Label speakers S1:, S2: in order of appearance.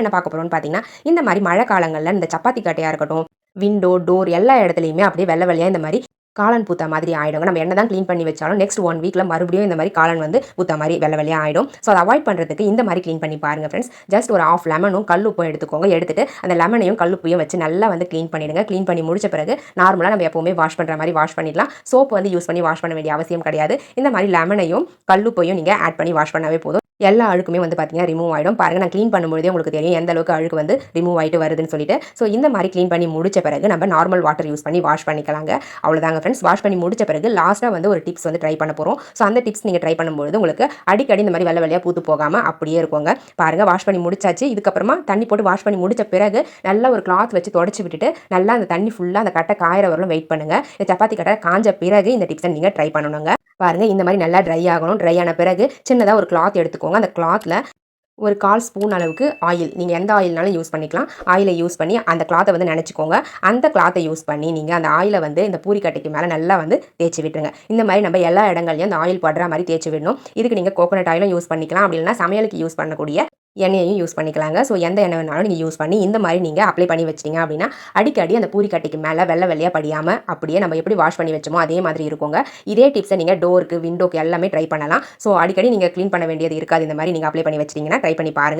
S1: என்ன பார்க்க போகிறோம்னு பார்த்தீங்கன்னா இந்த மாதிரி மழை காலங்களில் இந்த சப்பாத்தி கட்டையாக இருக்கட்டும் விண்டோ டோர் எல்லா இடத்துலையுமே அப்படியே வெள்ளை வெள்ளையாக இந்த மாதிரி காலன் பூத்த மாதிரி ஆயிடுங்க. நம்ம என்ன தான் க்ளீன் பண்ணி வச்சாலும் நெக்ஸ்ட் ஒன் வீக்கில் மறுபடியும் இந்த மாதிரி காளான் வந்து பூத்த மாதிரி வெள்ளை வெள்ளையாக ஆயிடும். ஸோ அதை அவாய்ட் பண்ணுறதுக்கு இந்த மாதிரி க்ளீன் பண்ணி பாருங்க ஃப்ரெண்ட்ஸ் ஜஸ்ட் ஒரு ஆஃப் லெமனும் கல்லுப்பும் எடுத்துக்கோங்க. எடுத்துட்டு அந்த லெமனையும் கல்லுப்பையும் வச்சு நல்லா வந்து க்ளீன் பண்ணிடுங்க. க்ளீன் பண்ணி முடிச்ச பிறகு நார்மலாக நம்ம எப்போவுமே வாஷ் பண்ணுற மாதிரி வாஷ் பண்ணிடலாம். சோப்பு வந்து யூஸ் பண்ணி வாஷ் பண்ண வேண்டிய அவசியம் கிடையாது. இந்த மாதிரி லெமனையும் கல்லுப்பையும் நீங்கள் ஆட் பண்ணி வாஷ் பண்ணவே போதும். எல்லா அழுக்குமே வந்து பார்த்தீங்கன்னா ரிமூவ் ஆகிடும் பாருங்கள் நான் க்ளீன் பண்ணும்போதே உங்களுக்கு தெரியும் எந்த அளவுக்கு அழுக்கு வந்து ரிமூவ் ஆகிட்டு வருதுன்னு சொல்லிட்டு. ஸோ இந்த மாதிரி க்ளீன் பண்ணி முடிச்ச பிறகு நம்ம நார்மல் வாட்டர் யூஸ் பண்ணி வாஷ் பண்ணிக்கலாங்க. அவ்வளோதாங்க ஃப்ரெண்ட்ஸ் வாஷ் பண்ணி முடிச்ச பிறகு லாஸ்ட்டாக வந்து ஒரு டிப்ஸ் வந்து ட்ரை பண்ண போகிறோம் ஸோ அந்த டிப்ஸ் நீங்கள் ட்ரை பண்ணும்போது உங்களுக்கு அடிக்கடி இந்த மாதிரி வெள்ளை வெள்ளையாக பூத்து போகாமல் அப்படியே இருக்குங்க. பாருங்கள் வாஷ் பண்ணி முடிச்சாச்சு. இதுக்கப்புறமா தண்ணி போட்டு வாஷ் பண்ணி முடிச்ச பிறகு நல்லா ஒரு கிளாத் வச்சு தொடச்சி விட்டுட்டு நல்லா அந்த தண்ணி ஃபுல்லாக அந்த கட்டை காயிற வரலும் வெயிட் பண்ணுங்கள் இந்த சப்பாத்தி கட்டை காஞ்ச பிறகு இந்த டிப்ஸை நீங்கள் ட்ரை பண்ணணுங்க. பாருங்கள் இந்த மாதிரி நல்லா ட்ரை ஆகணும். ட்ரை ஆன பிறகு சின்னதாக ஒரு கிளாத் எடுத்துக்கோங்க. அந்த கிளாத்தில் ஒரு கால் ஸ்பூன் அளவுக்கு ஆயில் நீங்கள் எந்த ஆயில்னாலும் யூஸ் பண்ணிக்கலாம். ஆயிலை யூஸ் பண்ணி அந்த கிளாத்தை வந்து நினச்சிக்கோங்க. அந்த கிளாத்தை யூஸ் பண்ணி நீங்கள் அந்த ஆயிலை வந்து இந்த பூரிக்கட்டைக்கு மேலே நல்லா வந்து தேய்ச்சி விட்டுருங்க. இந்த மாதிரி நம்ம எல்லா இடங்கள்லையும் அந்த ஆயில் படுற மாதிரி தேய்ச்சி விடணும். இதுக்கு நீங்கள் கோகோனட் ஆயிலும் யூஸ் பண்ணிக்கலாம். அப்படி இல்லைனா சமையலுக்கு யூஸ் பண்ணக்கூடிய எண்ணெயையும் யூஸ் பண்ணிக்கலாங்க. ஸோ எந்த எண்ணெய் வேணாலும் நீங்கள் யூஸ் பண்ணி இந்த மாதிரி நீங்கள் அப்ளை பண்ணி வச்சிட்டிங்க அப்படின்னா அடிக்கடி அந்த பூரிக்கட்டைக்கு மேலே வெள்ளை வெள்ளையாக படியாமல் அப்படியே நம்ம எப்படி வாஷ் பண்ணி வச்சோமோ அதே மாதிரி இருக்குங்க. இதே டிப்ஸை நீங்கள் டோருக்கு விண்டோக்கு எல்லாமே ட்ரை பண்ணலாம். ஸோ அடிக்கடி நீங்கள் க்ளீன் பண்ண வேண்டியது இருக்காது. இந்த மாதிரி நீங்கள் அப்ளை பண்ணி வச்சிட்டிங்கன்னா ட்ரை பண்ணி பாருங்கள்